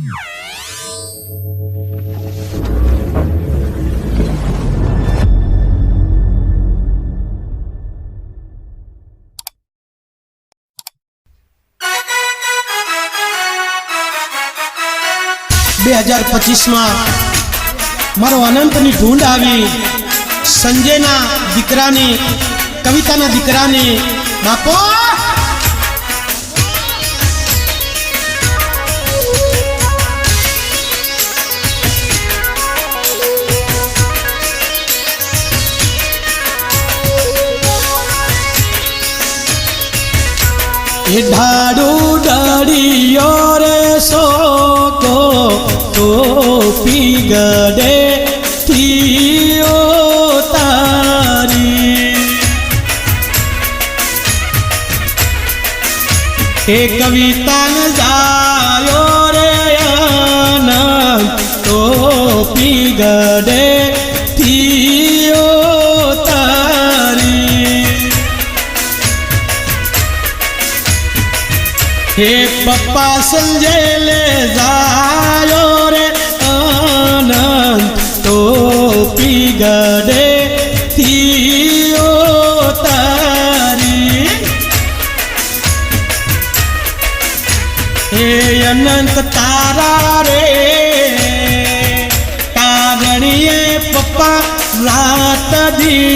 બે હજાર પચીસમાં મારો અનંતની ઢૂંઢ આવી. સંજયના દીકરાની કવિતાના દીકરાની બાપો! ઢાડુ ડળિયો રે સોકો તો પીગડે થીઓ તારી એ કવિતા સંજય લે જાયો રે આનંદ તો પીગડે થીઓ તારી હે અનંત તારા રે કારણીએ પપ્પા રાત દી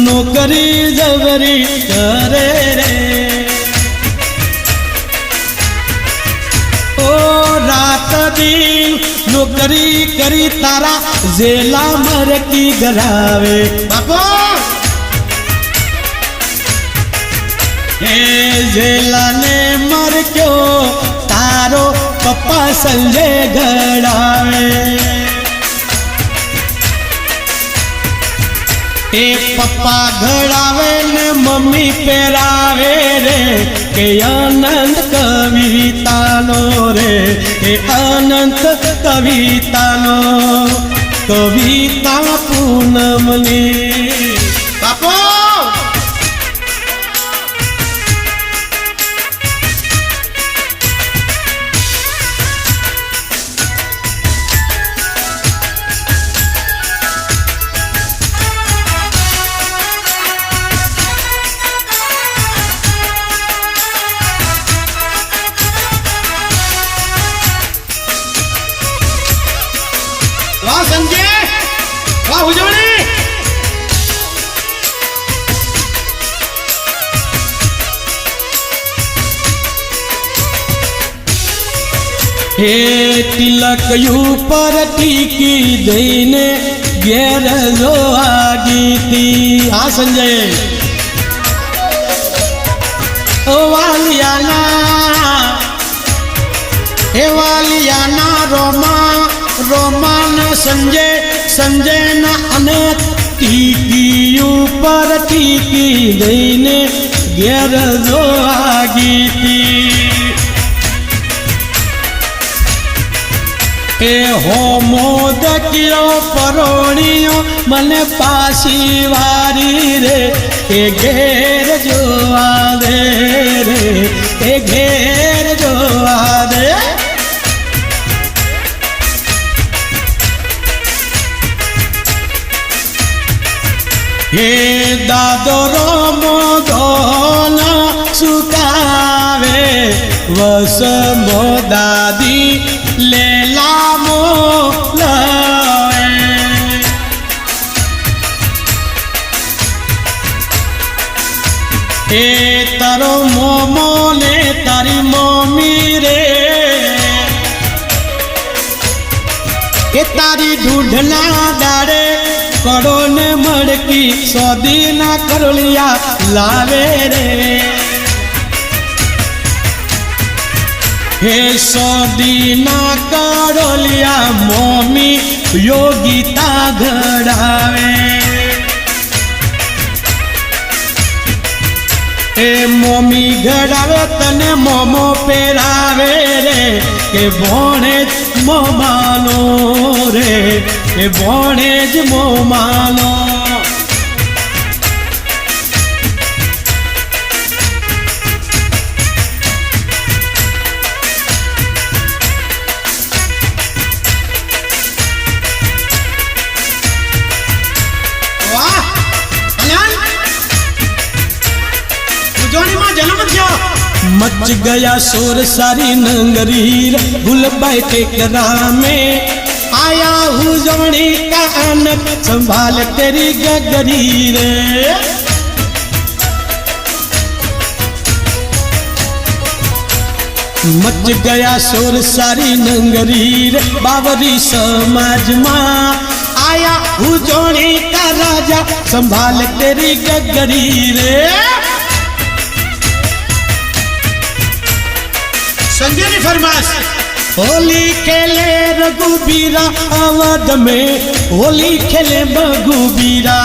નોકરી જવરી કરે રે દી નોકરી કરી તારા જેલા મરકી ગરાવે. બાપો! એ જેલાને મરક્યો, તારો પપ્પા સંજય ગડાવે એ પપ્પા ઘડાવે ને મમ્મી પહેરાવે રે. કે અનંત કવિતાનો રે. એ અનંત કવિતાનો. કવિતા પૂનમની હે તિલક ઉપર ટીકી દઈને ઘેર જો આગીતી હા, સંજય. વાલિયાના, હે વાલિયાના રોમા, રોમાન સંજય, સંજયના અને ટીકી ઉપર ટીકી દઈને ઘેર જો આગીતી એ હો મોદકિયો પરોણિયો, મને પાછી વારી રે. એ ઘેર જોવા દે રે એ ઘેર જોવા દે. હે દાદો રોમો દોના સુકાવે, વસમો દાદી લેલામો એ તારો મોમો ને તારી મમ્મી રે. એ તારી ઢૂઢના દાડે કડો ને મડકી સોદી ના કરોલિયા લાવે રે. હે સોદી ના કરોલિયા મોમી યોગીતા ઘડાવે. એ મોમી ઘડાવે, તને મોમો પહેરાવે રે. કે ભોણે જ મોમાનો રે, કે ભોણે જ મોમાનો मच गया शोर सारी नंगरीर भूल बैठे टेकरा में। आया हूँ जमणी का आनक संभाल तेरी गगरी रे। मच गया शोर सारी नंगरीर बाबरी समाज माँ। आया हूँ जोड़ी का राजा, संभाल तेरी गगरी रे। संजय फरमाश होली खेले रघुबीरा अवध में होली खेले बघुबीरा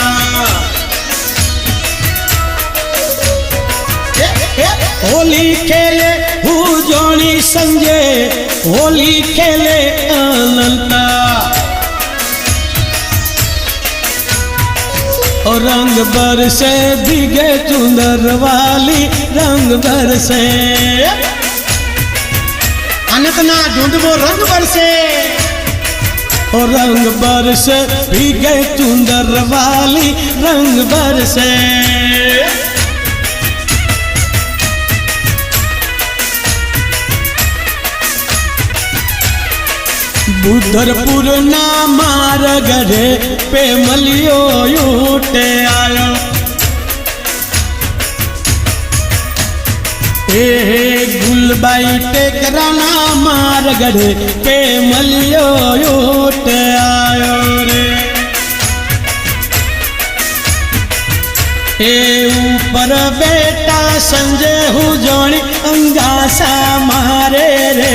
होली खेले हुजोणी संजय होली खेले अनंता और रंग बरसे भीगे चुंदर वाली रंग बरसे નાનકના ઢૂંઢવો રંગ બરસે. ઓ રંગ બરસે, ભીગે ચુંદર વાલી રંગ બરસે. બુધરપુર ના માર ઘરે પે મળ્યો યુટે આવ્યો બાઈ ટેકરાના મારગડે કે મળ્યો ઊટ આયો રે એ ઉપર બેટા સંજે હું જોણી અંગાસા મારે રે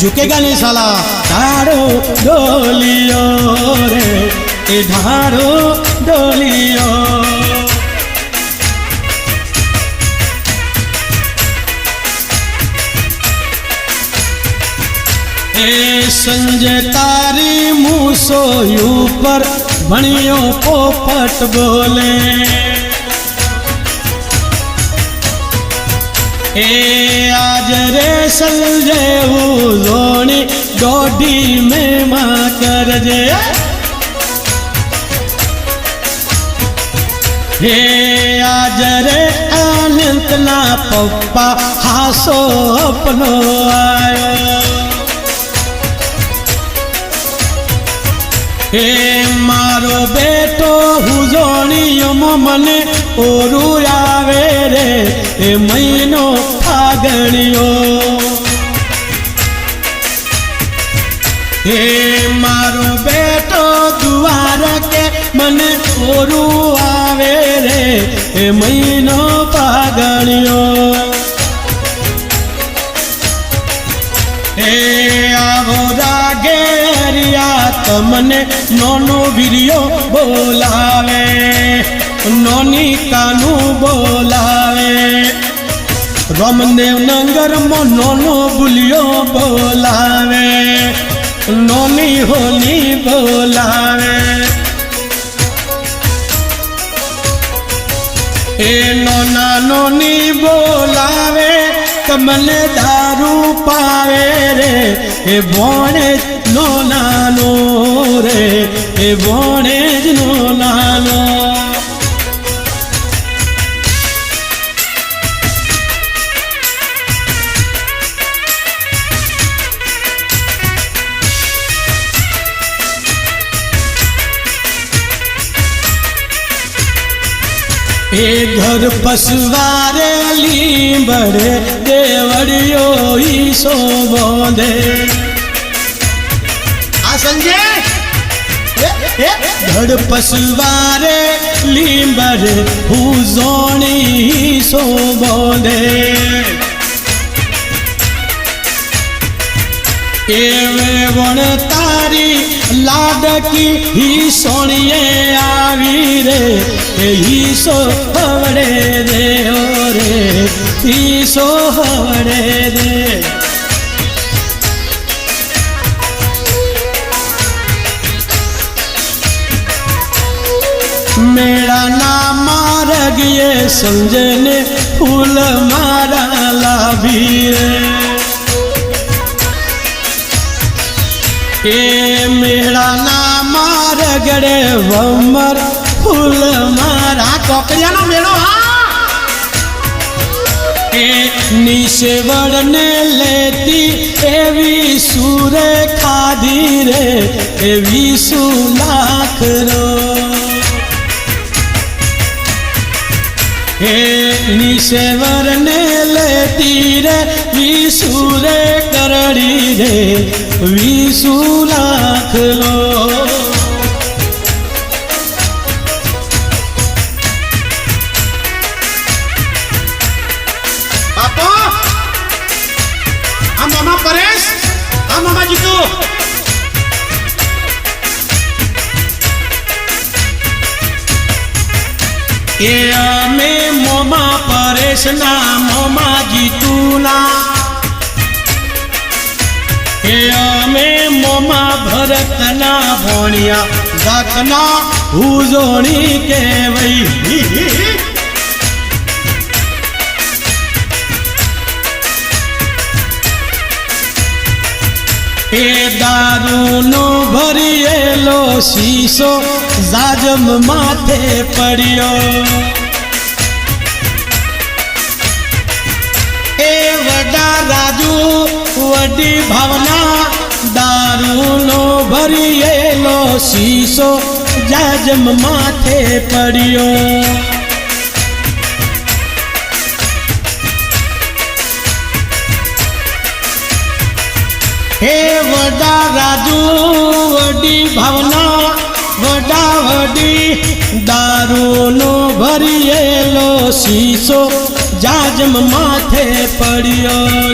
ઝુકેગા ને સાલા ધારો ડોલિયો રે એ ધારો ડોલિયો એ સંજય તારી મૂસોય ઉપર ભણ્યો પોપટ બોલે. એ આજ રે સંજય લોણી દોઢી મેં માં કરજે. હે આજ રે આનંદના પપ્પા હાસો અપનો આયો. એ મારો બેટો હુજોણીઓમાં મને ઓરું આવે રે, એ મહિનો આગળિયો એ મારો બેટો, દુવાર મને ઓરું આવે રે, એ મહિનો પાગણ્યો એ આવો રાગેરિયા તમને નોનો વીર્યો બોલાવે. નોની કાનું બોલાવે. રમદેવ નગરમાં નોનો ભૂલ્યો બોલાવે. નોની હોલી બોલાવે. એ નોના નોની બોલાવે, તમને દારૂ પાવે રે. એ ભોણે નો નાનો રે, એ ભોણે જ નો નાનો એ ઘર પસવારે લીંબડે, દેવડિયો ઈસો બોંધે. આ ધડપસવારે લીંબર હું જોણી ઈસો બોંધે એવે વણ તારી લાડકી હી સોણીએ આવી રે, એ ઈસો હવડે રે, ઓ રે ઈસો હવડે રે. મેળાના માર્ગીએ સમજને ફૂલ મારા લાવી રે એ મેળાના માર્ગડે વમર ફૂલ મારા કોકરિયાનો મેળો એ નિશેવડને લેતી એવી સુરે ખાધી રે એવી શું લાખ રો નિશેવરને લેતી રે વિસુરે કરડી રે વિસુ લાખ લો બાપો આ મામા પરેશ આ મામા જીતુ. એ અમે મોમા પરેશના મોમાં જીતુના. એ અમે મોમા ભરતના ભણ્યા, જાતના ઉજોણી કેવઈ એ દારૂનો ભરેલો શીશો, જાજમ માથે પડ્યો. રાજુ, વડી ભાવના દારૂનો ભરેલો શીશો જાજમ માથે પડ્યો. હે વડા રાજુ, વડી ભાવના, વડા વડી દારૂનો ભરેલો શીશો જાજમ માથે પડ્યો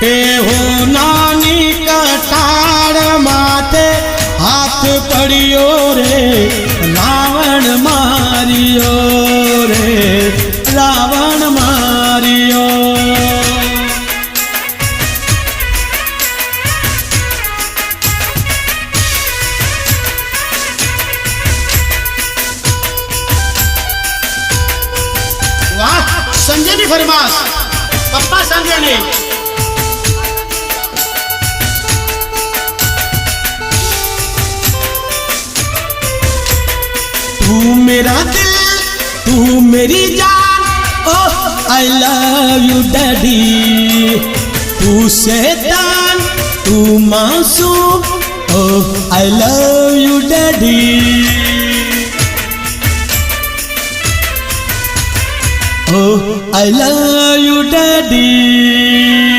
હે હો નાની કટાર માથે હાથ પડ્યો રે, રાવણ માર્યો રે, રાવણ સંજયની ફરમાશ પપ્પા સંજયની तू मेरा दिल तू मेरी जान oh I love you daddy तू शैतान तू मासूम oh I love you daddy Oh, I love you, Daddy.